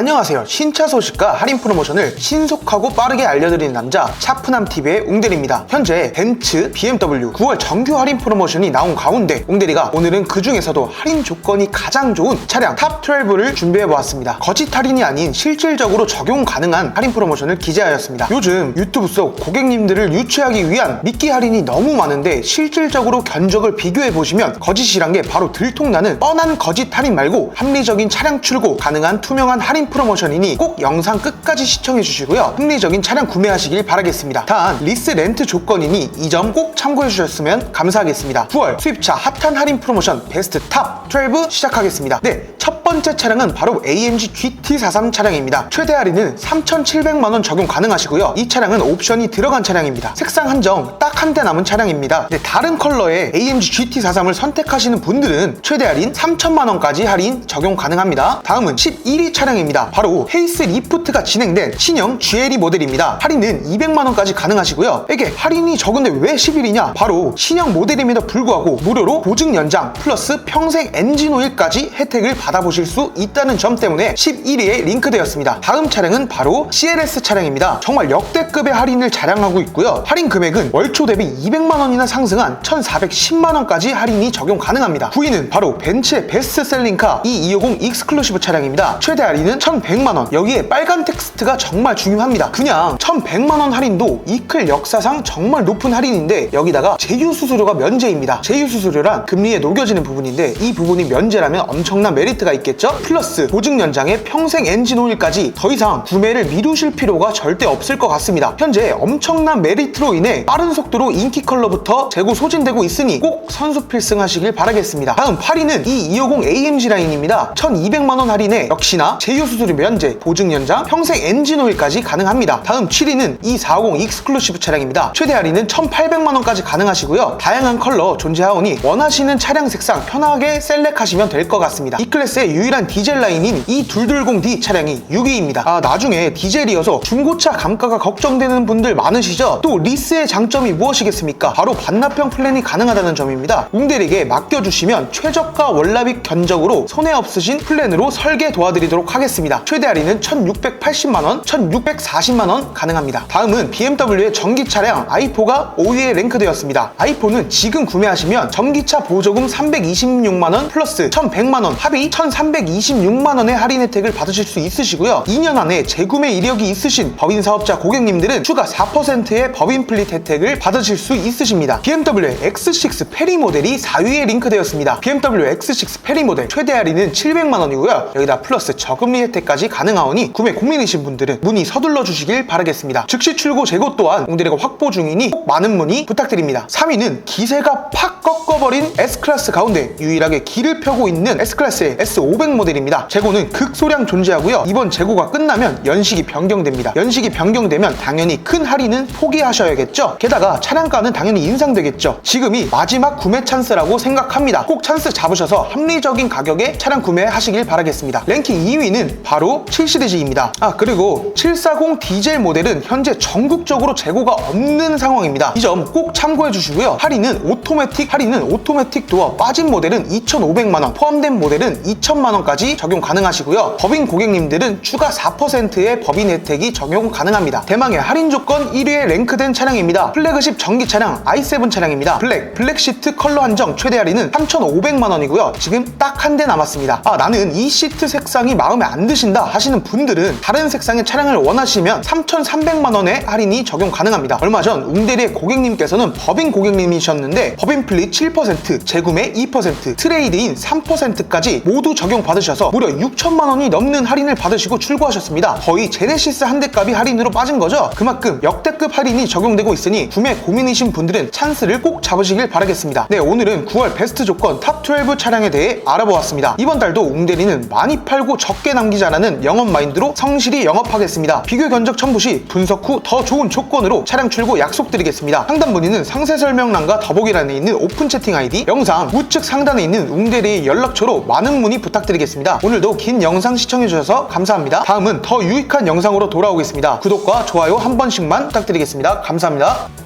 안녕하세요. 신차 소식과 할인 프로모션을 신속하고 빠르게 알려드리는 남자 샤프남 TV의 웅대리입니다. 현재 벤츠, BMW 9월 정규 할인 프로모션이 나온 가운데 웅대리가 오늘은 그 중에서도 할인 조건이 가장 좋은 차량 탑 12를 준비해 보았습니다. 거짓 할인이 아닌 실질적으로 적용 가능한 할인 프로모션을 기재하였습니다. 요즘 유튜브 속 고객님들을 유치하기 위한 미끼 할인이 너무 많은데 실질적으로 견적을 비교해 보시면 거짓이란 게 바로 들통나는 뻔한 거짓 할인 말고 합리적인 차량 출고 가능한 투명한 할인 프로모션이니 꼭 영상 끝까지 시청해 주시고요. 합리적인 차량 구매하시길 바라겠습니다. 단 리스 렌트 조건이니 이 점 꼭 참고해 주셨으면 감사하겠습니다. 9월 수입차 핫한 할인 프로모션 베스트 탑 12 시작하겠습니다. 네, 첫 번째 차량은 바로 AMG GT43 차량입니다. 최대 할인은 3,700만 원 적용 가능하시고요. 이 차량은 옵션이 들어간 차량입니다. 색상 한정 딱 한 대 남은 차량입니다. 네, 다른 컬러의 AMG GT43을 선택하시는 분들은 최대 할인 3천만 원까지 할인 적용 가능합니다. 다음은 11위 차량입니다. 바로 헤이스 리프트가 진행된 신형 GLE 모델입니다. 할인은 200만 원까지 가능하시고요. 이게 할인이 적은데 왜 11위냐? 바로 신형 모델임에도 불구하고 무료로 보증 연장 플러스 평생 엔진 오일까지 혜택을 받아보실 수 있다는 점 때문에 11위에 링크되었습니다. 다음 차량은 바로 CLS 차량입니다. 정말 역대급의 할인을 자랑하고 있고요. 할인 금액은 월초 대비 200만 원이나 상승한 1,410만 원까지 할인이 적용 가능합니다. 9위는 바로 벤츠의 베스트셀링카 E250 익스클루시브 차량입니다. 최대 할인은 1,100만 원. 여기에 빨간 텍스트가 정말 중요합니다. 그냥 1,100만 원 할인도 이클 역사상 정말 높은 할인인데 여기다가 제휴 수수료가 면제입니다. 제휴 수수료란 금리에 녹여지는 부분인데 이 부분이 면제라면 엄청난 메리트가 있겠죠? 플러스 보증 연장에 평생 엔진 오일까지 더 이상 구매를 미루실 필요가 절대 없을 것 같습니다. 현재 엄청난 메리트로 인해 빠른 속도로 인기 컬러부터 재고 소진되고 있으니 꼭 선수 필승하시길 바라겠습니다. 다음 8위는 이 250 AMG 라인입니다. 1,200만 원 할인에 역시나 제휴 수수료 면제, 보증 연장, 평생 엔진 오일까지 가능합니다. 다음 7위는 이450 익스클루시브 차량입니다. 최대 할인은 1,800만 원까지 가능하시고요. 다양한 컬러 존재하오니 원하시는 차량 색상 편하게 셀렉하시면 될 것 같습니다. 이 클래스의 유일한 디젤 라인인 이 220D 차량이 6위입니다. 아 나중에 디젤이어서 중고차 감가가 걱정되는 분들 많으시죠? 또 리스의 장점이 무엇이겠습니까? 바로 반납형 플랜이 가능하다는 점입니다. 웅대리에게 맡겨주시면 최저가 월납익 견적으로 손해 없으신 플랜으로 설계 도와드리도록 하겠습니다. 최대 할인은 1,680만원, 1,640만원 가능합니다. 다음은 BMW의 전기 차량 i4가 5위에 랭크되었습니다. i4는 지금 구매하시면 전기차 보조금 326만원 플러스 1,100만원 합의 1,326만원의 할인 혜택을 받으실 수 있으시고요. 2년 안에 재구매 이력이 있으신 법인 사업자 고객님들은 추가 4%의 법인 플릿 혜택을 받으실 수 있으십니다. BMW X6 페리 모델이 4위에 링크되었습니다. BMW X6 페리 모델 최대 할인은 700만원이고요. 여기다 플러스 저금리 혜택까지 가능하오니 구매 고민이신 분들은 문의 서둘러 주시길 바라겠습니다. 즉시 출고 재고 또한 옹대리가 확보 중이니 꼭 많은 문의 부탁드립니다. 3위는 기세가 팍 꺾어버린 S클래스 가운데 유일하게 길을 펴고 있는 S클래스의 S500 모델입니다. 재고는 극소량 존재하고요. 이번 재고가 끝나면 연식이 변경됩니다. 연식이 변경되면 당연히 큰 할인은 포기하셔야겠죠. 게다가 차량가는 당연히 인상되겠죠. 지금이 마지막 구매 찬스라고 생각합니다. 꼭 찬스 잡으셔서 합리적인 가격에 차량 구매하시길 바라겠습니다. 랭킹 2위는 바로 7시리즈입니다. 아 그리고 740 디젤 모델은 현재 전국적으로 재고가 없는 상황입니다. 이 점 꼭 참고해 주시고요. 할인은 오토매틱 할인은 오토매틱 도어 빠진 모델은 2,500만 원, 포함된 모델은 2천만 원까지 적용 가능하시고요. 법인 고객님들은 추가 4%의 법인 혜택이 적용 가능합니다. 대망의 할인 조건 1위에 랭크된 차량입니다. 플래그십 전기 차량 i7 차량입니다. 블랙, 블랙 시트 컬러 한정 최대 할인은 3,500만 원이고요. 지금 딱 한 대 남았습니다. 아 나는 이 시트 색상이 마음에 안 드신다 하시는 분들은 다른 색상의 차량을 원하시면 3,300만 원의 할인이 적용 가능합니다. 얼마 전 웅대리의 고객님께서는 법인 고객님이셨는데 법인 플릿 7%, 재구매 2%, 트레이드인 3%까지 모두 적용 받으셔서 무려 6천만 원이 넘는 할인을 받으시고 출고하셨습니다. 거의 제네시스 한 대 값이 할인으로 빠진 거죠. 그만큼 역대급 할인이 적용되고 있으니 구매 고민이신 분들은 찬스를 꼭 잡으시길 바라겠습니다. 네, 오늘은 9월 베스트 조건 탑12 차량에 대해 알아보았습니다. 이번 달도 웅대리는 많이 팔고 적게 남 기자라는 영업 마인드로 성실히 영업하겠습니다. 비교 견적 첨부 시 분석 후 더 좋은 조건으로 차량 출고 약속드리겠습니다. 상담 문의는 상세 설명란과 더보기란에 있는 오픈 채팅 아이디, 영상 우측 상단에 있는 웅대리의 연락처로 많은 문의 부탁드리겠습니다. 오늘도 긴 영상 시청해주셔서 감사합니다. 다음은 더 유익한 영상으로 돌아오겠습니다. 구독과 좋아요 한 번씩만 부탁드리겠습니다. 감사합니다.